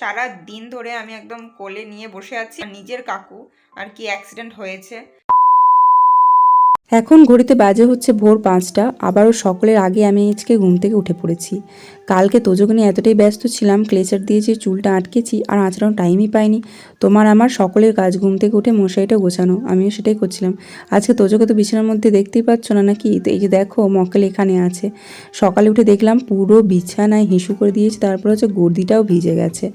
সারা দিন ধরে আমি একদম কোলে নিয়ে বসে আছি। নিজের কাকু আর কি অ্যাক্সিডেন্ট হয়েছে। এখন ঘড়িতে বাজে হচ্ছে ভোর পাঁচটা, আবারও সকলের আগে আমি আজকে ঘুম থেকে উঠে পড়েছি। কালকে তোজোকে নিয়ে এতটাই ব্যস্ত ছিলাম, ক্লেচার দিয়ে যে চুলটা আটকেছি আর আঁচড়ানো টাইমই পাইনি, তোমার আমার সকলের কাজ ঘুম থেকে উঠে মশারিটা গোছানো, আমিও সেটাই করছিলাম। আজকে তোজোকে তো বিছানার মধ্যে দেখতেই পাচ্ছ না নাকি? এই যে দেখো, মক্কেল এখানে আছে। সকালে উঠে দেখলাম পুরো বিছানায় হিসু করে দিয়েছে, তারপর হচ্ছে গর্দিটাও ভিজে গেছে।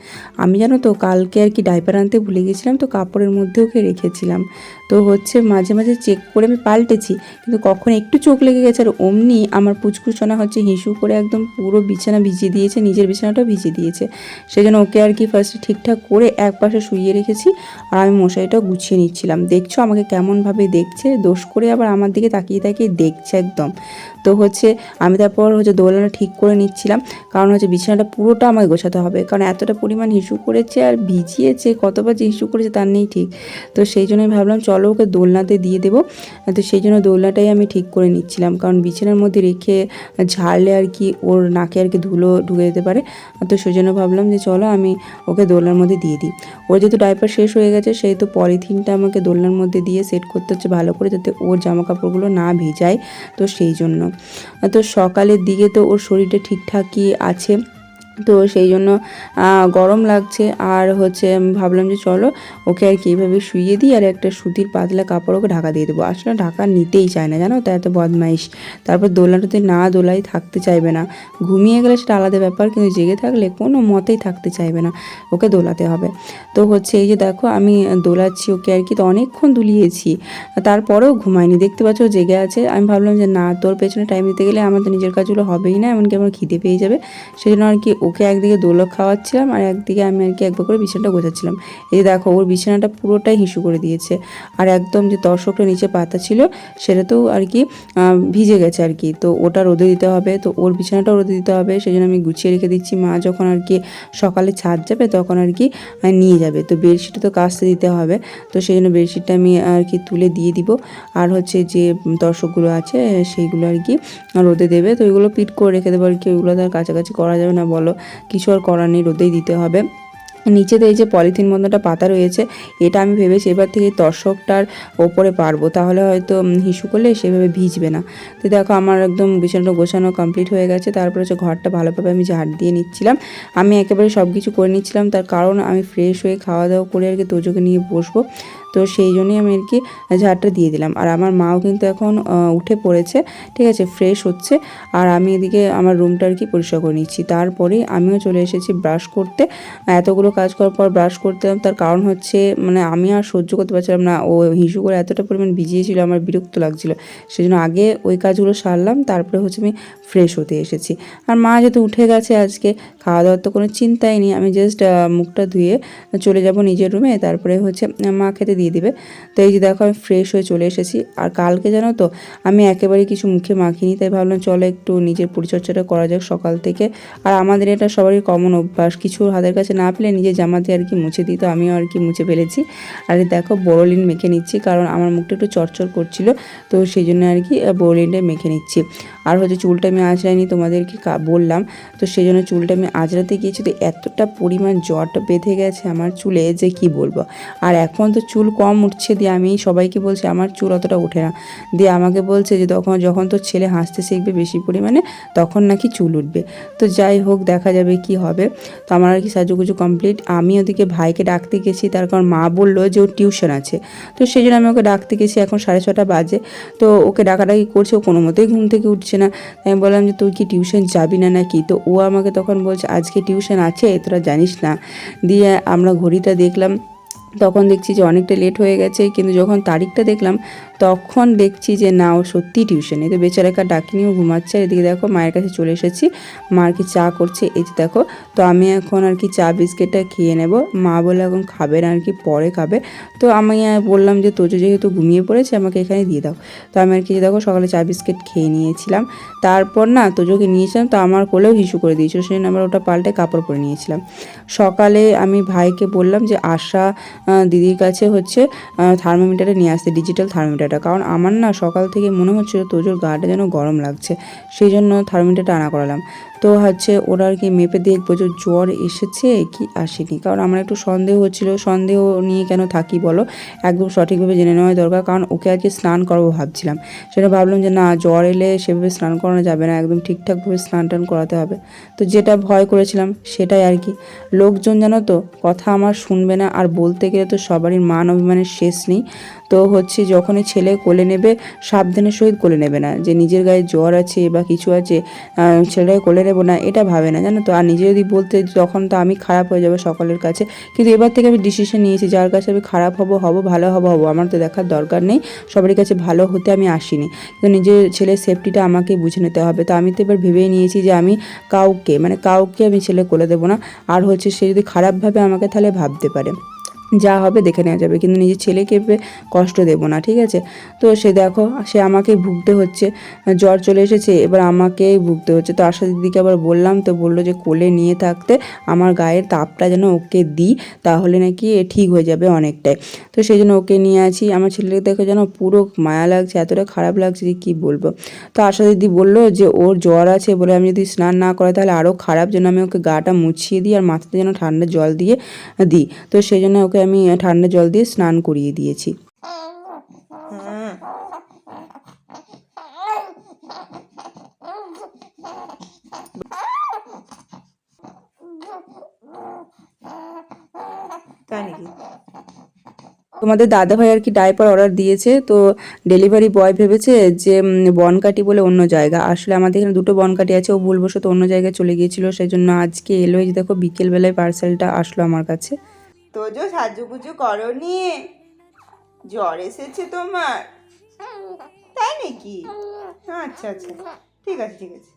আমি জানো তো, কালকে আর কি ডাইপার আনতে ভুলে গেছিলাম, তো কাপড়ের মধ্যে ওকে রেখেছিলাম। তো হচ্ছে মাঝে মাঝে চেক করে আমি পাল্টেছি কিন্তু কখন একটু চোখ লেগে গেছে আর অমনি আমার পুচকুচনা হচ্ছে হিসু করে একদম পুরো বিছানা ভিজিয়ে দিয়েছে, নিজের বিছানাটা ভিজিয়ে দিয়েছে। সেই জন্য ওকে আর কি ফার্স্ট ঠিকঠাক করে এক পাশে শুইয়ে রেখেছি আর আমি মশারিটাও গুছিয়ে নিচ্ছিলাম। দেখছ আমাকে কেমনভাবে দেখছে, দোষ করে আবার আমার দিকে তাকিয়ে তাকিয়ে দেখছে একদম। তো হচ্ছে। আমি তারপর হচ্ছে দোলনা ঠিক করে নিচ্ছিলাম। কারণ হচ্ছে বিছানাটা পুরোটা আমাকে গোছাতে হবে। কারণ এতটা পরিমাণ হিসু করেছে আর ভিজিয়েছে, কতবার যে হিসু করেছে তার নেই ঠিক। তো সেই জন্যই ভাবলাম, চলো ওকে দোলনাতে দিয়ে দেবো। তো সেই জন্য দোলনাটাই আমি ঠিক করে নিচ্ছিলাম। কারণ বিছানার মধ্যে রেখে ঝাড়লে আর কি ওর নাকে আর কি ধুলো ঢুকে যেতে পারে। তো সেই জন্য ভাবলাম যে চলো আমি ওকে দোলনার মধ্যে দিয়ে দিই। ওর যেহেতু ডাইপার শেষ হয়ে গেছে, সেহেতু পলিথিনটা আমাকে দোলনার মধ্যে দিয়ে সেট করতে হচ্ছে ভালো করে যাতে ওর জামা কাপড়গুলো না ভিজায়। তো সেই জন্য। তো সকালের দিকে তো ওর শরীরটা ঠিকঠাকই আছে। তো সেই জন্য গরম লাগছে। আর হচ্ছে ভাবলাম যে চলো ওকে আর কি এইভাবে শুইয়ে দিই আর একটা সুতির পাতলা কাপড় ওকে ঢাকা দিয়ে দেবো। আসলে ঢাকা নিতেই চায় না, জানো? তো এত বদমাইশ। তারপর দোলনাটাতে না দোলাই থাকতে চাইবে না। ঘুমিয়ে গেলে সেটা আলাদা ব্যাপার, কিন্তু জেগে থাকলে কোনো মতেই থাকতে চাইবে না। ওকে দোলাতে হবে। তো হচ্ছে এই যে দেখো, আমি দোলাচ্ছি ওকে আর কি, তো অনেকক্ষণ দুলিয়েছি। তারপরেও ঘুমায়নি। দেখতে পাচ্ছ জেগে আছে। আমি ভাবলাম যে না, তোর পেছনে টাইম দিতে গেলে আমার তো নিজের কাজগুলো হবেই না, এমনকি আমার খিদে পেয়ে যাবে। সেই জন্য আর কি ওকে একদিকে দোলক খাওয়াচ্ছিলাম আর একদিকে আমি আর কি একবার করে বিছানাটা গোছাচ্ছিলাম। এই দেখো, ওর বিছানাটা পুরোটাই হিসু করে দিয়েছে। আর একদম যে দর্শকটা নিচে পাতা ছিল, সেটাতেও আর কি ভিজে গেছে আর কি। তো ওটা রোদে দিতে হবে, তো ওর বিছানাটা রোদে দিতে হবে সেই জন্য আমি গুছিয়ে রেখে দিচ্ছি। মা যখন আর কি সকালে ছাদ যাবে, তখন আর কি নিয়ে যাবে। তো বেডশিটটা তো কাচতে দিতে হবে, তো সেই জন্য বেডশিটটা আমি আর কি তুলে দিয়ে দিব। আর হচ্ছে যে দর্শকগুলো আছে, সেইগুলো আর কি রোদে দেবে, তো ওইগুলো পিট করে রেখে দেবো আর কি। ওইগুলো তো আর কাছাকাছি করা যাবে না, বলো। কিছু আর করার নেই, রোদেই দিতে হবে। নিচেতে এই যে পলিথিন বন্ধটা পাতা রয়েছে, এটা আমি ভেবেছি এবার থেকে এই তর্ষকটার ওপরে পারব, তাহলে হয়তো হিসু করলে সেভাবে ভিজবে না। তো দেখো আমার একদম বিছানাটা গোছানো কমপ্লিট হয়ে গেছে, তারপরে হচ্ছে ঘরটা ভালোভাবে আমি ঝাড় দিয়ে নিচ্ছিলাম। আমি একেবারে সব কিছু করে নিচ্ছিলাম, তার কারণ আমি ফ্রেশ হয়ে খাওয়া দাওয়া করে আর কি তোজোকে নিয়ে বসবো। তো সেই জন্যই আমি আর কি ঝাড়টা দিয়ে দিলাম। আর আমার মাও কিন্তু এখন উঠে পড়েছে, ঠিক আছে ফ্রেশ হচ্ছে। আর আমি এদিকে আমার রুমটা আর কি পরিষ্কার করে নিচ্ছি। তারপরে আমিও চলে এসেছি ব্রাশ করতে। এতগুলো কাজ করার পর ব্রাশ করতে তার কারণ হচ্ছে মানে আমি আর সহ্য করতে পারছিলাম না। ও হিসু করে এতটা পরিমাণ ভিজিয়েছিল, আমার বিরক্ত লাগছিল। সেই জন্য আগে ওই কাজগুলো সারলাম। তারপরে হচ্ছে আমি ফ্রেশ হতে এসেছি। আর মা যেহেতু উঠে গেছে আজকে খাওয়া দাওয়ার তো কোনো চিন্তাই নেই। আমি জাস্ট মুখটা ধুয়ে চলে যাব নিজের রুমে তারপরে হচ্ছে, মা খেতে দিয়ে দিবে। তো এই যে দেখো আমি ফ্রেশ হয়ে চলে এসেছি। আর কালকে জানো তো, আমি একেবারে কিছু মুখে মাখিনি, তাই ভাবলাম চলো একটু নিজের পরিচর্যাটা করা যাক সকাল থেকে। আর আমাদের এটা সবারই কমন অভ্যাস, কিছু হাতের কাছে না পেলে নিজের জামাতে আর কি মুছে দিই, তো আমিও আর কি মুছে ফেলেছি। আর দেখো বোরোলিন মেখে নিচ্ছি, কারণ আমার মুখটা একটু চরচর করছিল, তো সেই জন্য আর কি বোরোলিনটা মেখে নিচ্ছি। আর হচ্ছে চুলটা আমি আঁচড়াইনি তোমাদেরকে বললাম, তো সেই জন্য চুলটা আমি আঁচড়াতে গিয়েছি, তো এতটা পরিমাণ জ্বরটা বেঁধে গেছে আমার চুলে, যে কি বলব? আর এখন তো চুল কম উঠছে দিয়ে আমি সবাইকে বলছি, আমার চুল অতটা ওঠে না। দিয়ে আমাকে বলছে যে, তখন যখন তোর ছেলে হাসতে শিখবে বেশি পরিমাণে, তখন নাকি চুল উঠবে। তো যাই হোক, দেখা যাবে কি হবে। তো আমার আর কি সাজুগুজু কমপ্লিট আমি ওদিকে ভাইকে ডাকতে গেছি, তার কারণ মা বলল যে, ওর টিউশন আছে। তো সেই জন্য আমি ওকে ডাকতে গেছি, এখন সাড়ে ছটা বাজে। তো ওকে ডাকাডাকি করছে, ও কোনো মতেই ঘুম থেকে উঠছে না। আমি বললাম যে, তুই কি টিউশন যাবি না নাকি? তো ও আমাকে তখন বলছে, আজকে টিউশন আছে, তোরা জানিস না। দিয়ে আমরা ঘড়িটা দেখলাম। তখন দেখছি যে অনেকটা লেট হয়ে গেছে কিন্তু যখন তারিখটা দেখলাম তখন দেখছি যে, না, ও সত্যি টিউশনে। তো বেচারাকা ডাকিনিও ঘুমাচ্ছে। এদিকে দেখো, মায়ের কাছে চলে এসেছি। মা আর কি চা করছে, এই যে দেখো। তো আমি এখন আর কি চা, বিস্কিটটা খেয়ে নেব। মা বলে এখন খাবে না, আর কি পরে খাবে। তো আমি বললাম যে, তোজো যেহেতু ঘুমিয়ে পড়েছে, আমাকে এখানে দিয়ে দাও। তো আমি আর কি দেখো, সকালে চা, বিস্কিট খেয়ে নিয়েছিলাম। তারপর না, তোজোকে নিয়েছিলাম। তো আমার কোলেও হিসু করে দিয়েছিল জন্য আমরা ওটা পাল্টে কাপড় পরে নিয়েছিলাম। সকালে আমি ভাইকে বললাম যে, আশা দিদির কাছে হচ্ছে থার্মোমিটারে নিয়ে আসতে, ডিজিটাল থার্মোমিটারটা কারণ আমার না সকাল থেকে মনে হচ্ছিল তোজোর গাটা যেন গরম লাগছে। সেই জন্য থার্মোমিটারটা আনা করালাম। তো হচ্ছে ওরা আর কি মেপে দেখব যে জ্বর এসেছে কি আসেনি? কারণ আমার একটু সন্দেহ হচ্ছিল, সন্দেহ নিয়ে কেন থাকি বলো? একদম সঠিকভাবে জেনে নেওয়া দরকার, কারণ ওকে আজকে স্নান করাবো ভাবছিলাম। সেটা ভাবলাম যে না, জ্বর এলে সেভাবে স্নান করানো যাবে না, একদম ঠিকঠাকভাবে স্নান টান করাতে হবে। তো যেটা ভয় করেছিলাম সেটাই আর কি। লোকজন জানো তো, কথা আমার শুনবে না আর বলতে গেলে তো সবারই মান অভিমানের শেষ নেই। তো হচ্ছে যখনই ছেলে কোলে নেবে, সাবধানের সহিত কোলে নেবে না। যে নিজের গায়ে জ্বর আছে বা কিছু আছে ছেলেটাকে কোলে নেব না, এটা ভাবে না, জানো তো? আর নিজে যদি বলতে তখন তো আমি খারাপ হয়ে যাব সকলের কাছে, কিন্তু এবার থেকে আমি ডিসিশন নিয়েছি, যার কাছে আমি খারাপ হব হব, ভালো হব হব, আমার তো দেখার দরকার নেই, সবারই কাছে ভালো হতে আমি আসিনি। তো নিজের ছেলের সেফটিটা আমাকে বুঝে নিতে হবে। তো আমি তো এবার ভেবেই নিয়েছি যে আমি কাউকে মানে কাউকে আমি ছেলে কোলে দেবো না, আর হচ্ছে সে যদি খারাপভাবে আমাকে তাহলে ভাবতে পারে। যা হবে দেখে নেওয়া যাবে, কিন্তু নিজের ছেলেকে কষ্ট দেবো না, ঠিক আছে? তো সে দেখো, সে আমাকে ভুগতে হচ্ছে, জ্বর চলে এসেছে, এবার আমাকেই ভুগতে হচ্ছে। তো আশা দিদিকে আবার বললাম, তো বলল যে কোলে নিয়ে থাকতে আমার গায়ের তাপটা যেন ওকে দিই, তাহলে নাকি ঠিক হয়ে যাবে অনেকটাই। তো সেই জন্য ওকে নিয়ে আছি, আমার ছেলেকে দেখে যেন পুরো মায়া লাগছে, এতটা খারাপ লাগছে যে কী বলব? তো আশা দিদি বলল যে ওর জ্বর আছে বলে আমি যদি স্নান না করাই তাহলে আরও খারাপ, যেন আমি ওকে গাটা মুছিয়ে দিই আর মাথাতে যেন ঠান্ডা জল দিয়ে দিই। তো সেই জন্য ওকে আমি ঠান্ডা জল দিয়ে স্নান করিয়ে দিয়েছি। তাই নাকি? তোমাদের দাদাভাই আর কি ডাইপার অর্ডার দিয়েছে, তো ডেলিভারি বয় ভেবেছে যে বনকাটি বলে অন্য জায়গা। আসলে আমাদের এখানে দুটো বনকাটি আছে, ও ভুলবশত অন্য জায়গায় চলে গিয়েছিল সেই জন্য আজকে এলো দেখো, বিকেলবেলায় পার্সেলটা আসলো আমার কাছে। তো যে করো নিয়ে। জ্বর এসেছে তোমার? তাই নাকি? আচ্ছা আচ্ছা। ঠিক আছে ঠিক আছে।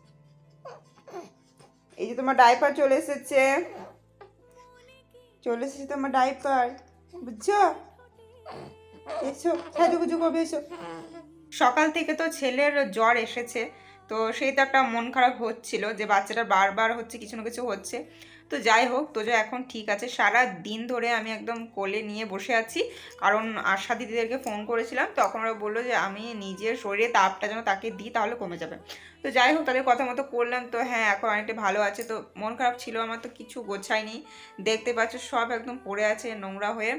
এই যে তোমার ডাইপার চলে এসেছে। চলে এসেছে তোমার ডাইপার। বুঝছ? এসো, সাজুগুজু করবে, এসো। সকাল থেকে তো ছেলের জ্বর এসেছে। তো সেই তো একটা মন খারাপ হচ্ছিল যে বাচ্চাটা বারবার হচ্ছে কিছু না কিছু হচ্ছে। তো যাই হোক, তো তোজো এখন ঠিক আছে। সারা দিন ধরে আমি একদম কোলে নিয়ে বসে আছি। কারণ আশা দিদিদেরকে ফোন করেছিলাম, তখন ওরা বলল যে আমি নিজের শরীরে তাপটা যেন তাকে দিই তাহলে কমে যাবে। তো যাই হোক, তাদের কথা মতো করলাম। তো হ্যাঁ এখন অনেকটা ভালো আছে। তো মন খারাপ ছিল, আমার তো কিছু গোছায়নি। দেখতে পাচ্ছ সব একদম পড়ে আছে নোংরা হয়ে।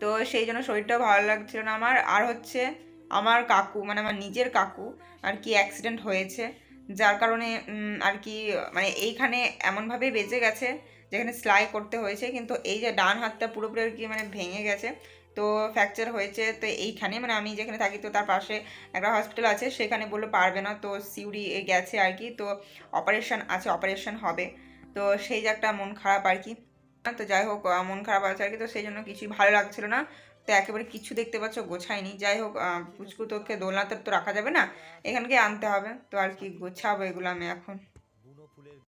তো সেই জন্য শরীরটাও ভালো লাগছিল না আমার। আর হচ্ছে আমার কাকু মানে আমার নিজের কাকু আর কি অ্যাক্সিডেন্ট হয়েছে। যার কারণে আর কি মানে এইখানে এমনভাবে বেজে গেছে, যেখানে সেলাই করতে হয়েছে, কিন্তু এই যে ডান হাতটা পুরোপুরি আর কি মানে ভেঙে গেছে, তো ফ্র্যাকচার হয়েছে, তো এইখানে মানে আমি যেখানে থাকি, তো তার পাশে একটা হসপিটাল আছে, সেখানে বলল পারবে না, তো সিউড়ি গেছে আর কি, তো অপারেশন আছে অপারেশন হবে। তো সেই যে একটা মন খারাপ আর কি, তো যাই হোক মন খারাপ আছে আর কি, তো সেই জন্য কিছুই ভালো লাগছিল না। তো একেবারে কিছু দেখতে পাচ্ছ, গোছায়নি। যাই হোক পুচকু তোকে দোলনাতে তো রাখা যাবে না, এখানকে আনতে হবে। তো আর কি গোছাবো এগুলো আমি এখন।